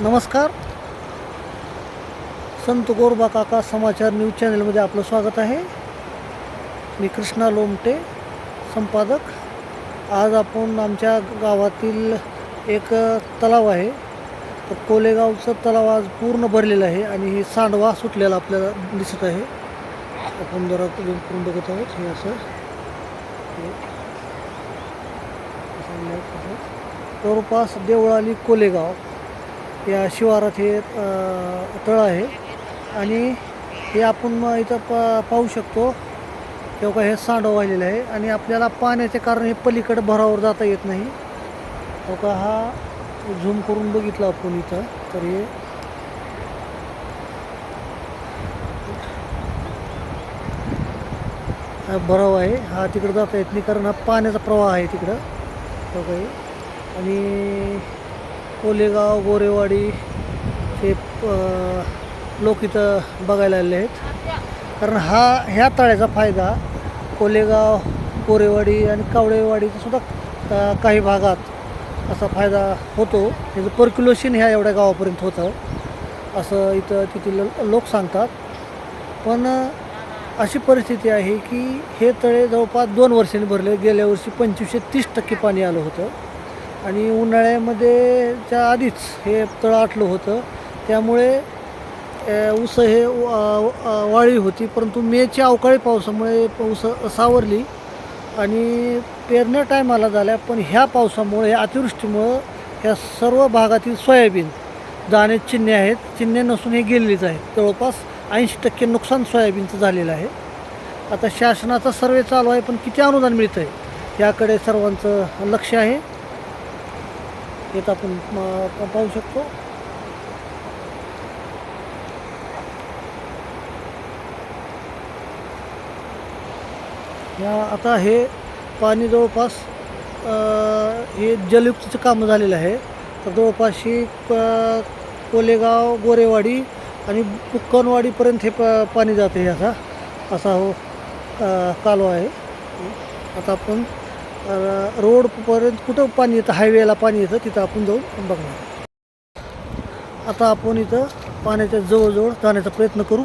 नमस्कार. संत गोरबा काका समाचार न्यूज चॅनलमध्ये आपलं स्वागत आहे. मी कृष्णा लोमटे संपादक. आज आपण आमच्या गावातील एक तलाव आहे. तर कोलेगावचं तलाव आज पूर्ण भरलेलं आहे आणि हे सांडवा सुटलेला आपल्याला दिसत आहे. आपण जरा करून बघत आहोत. हे असं. जवळपास देवळाली कोलेगाव. या शिवारात हे तळ आहे. आणि हे आपण मग इथं प पाहू शकतो. तेव्हा हे सांडव वाहिलेलं आहे. आणि आपल्याला पाण्याचे कारण हे पलीकडे भरावर जाता येत नाही. तेव्हा हा झूम करून बघितला आपण इथं. तर हे हा भराव आहे. हा तिकडं जाता येत नाही कारण हा पाण्याचा प्रवाह आहे तिकडं. तो काही आणि कोलेगाव गोरेवाडी हे लोक इथं बघायला आलेले आहेत. कारण हा ह्या तळ्याचा फायदा कोलेगाव कोरेवाडी आणि कावळेवाडीचा सुद्धा काही भागात असा फायदा होतो. त्याचं पर्क्युलेशन ह्या एवढ्या गावापर्यंत होतं. असं इथं तिथील लोक सांगतात. पण अशी परिस्थिती आहे की हे तळे जवळपास दोन वर्षांनी भरले. गेल्या वर्षी पंचवीसशे तीस टक्के पाणी आलं होतं. आणि उन्हाळ्यामध्ये च्या आधीच हे तळ आटलं होतं. त्यामुळे अ, ऊस हे वाळी होती. परंतु मेच्या अवकाळी पावसामुळे ऊस सावरली आणि पेरण्या टायमाला झाल्या. पण ह्या पावसामुळे ह्या अतिवृष्टीमुळं ह्या सर्व भागातील सोयाबीन दाणे चिन्हे आहेत. चिन्हे नसून हे गेलेलीच आहेत. जवळपास ऐंशी टक्के नुकसान सोयाबीनचं झालेलं आहे. आता शासनाचा सर्वे चालू आहे पण किती अनुदान मिळतं आहे याकडे सर्वांचं लक्ष आहे. येत आपण पाहू शकतो. या आता हे पाणी जवळपास हे जलयुक्तीचं कामं झालेलं आहे. तर जवळपास ही प- कोलेगाव गोरेवाडी आणि बुक्कनवाडीपर्यंत हे प पाणी जातं हे असा असा हो अ, कालवा आहे. आता आपण रोडपर्यंत कुठं पाणी येतं? हायवेला पाणी येतं तिथं आपण जाऊन बघणार. आता आपण इथं पाण्याच्या जवळजवळ जाण्याचा प्रयत्न करू.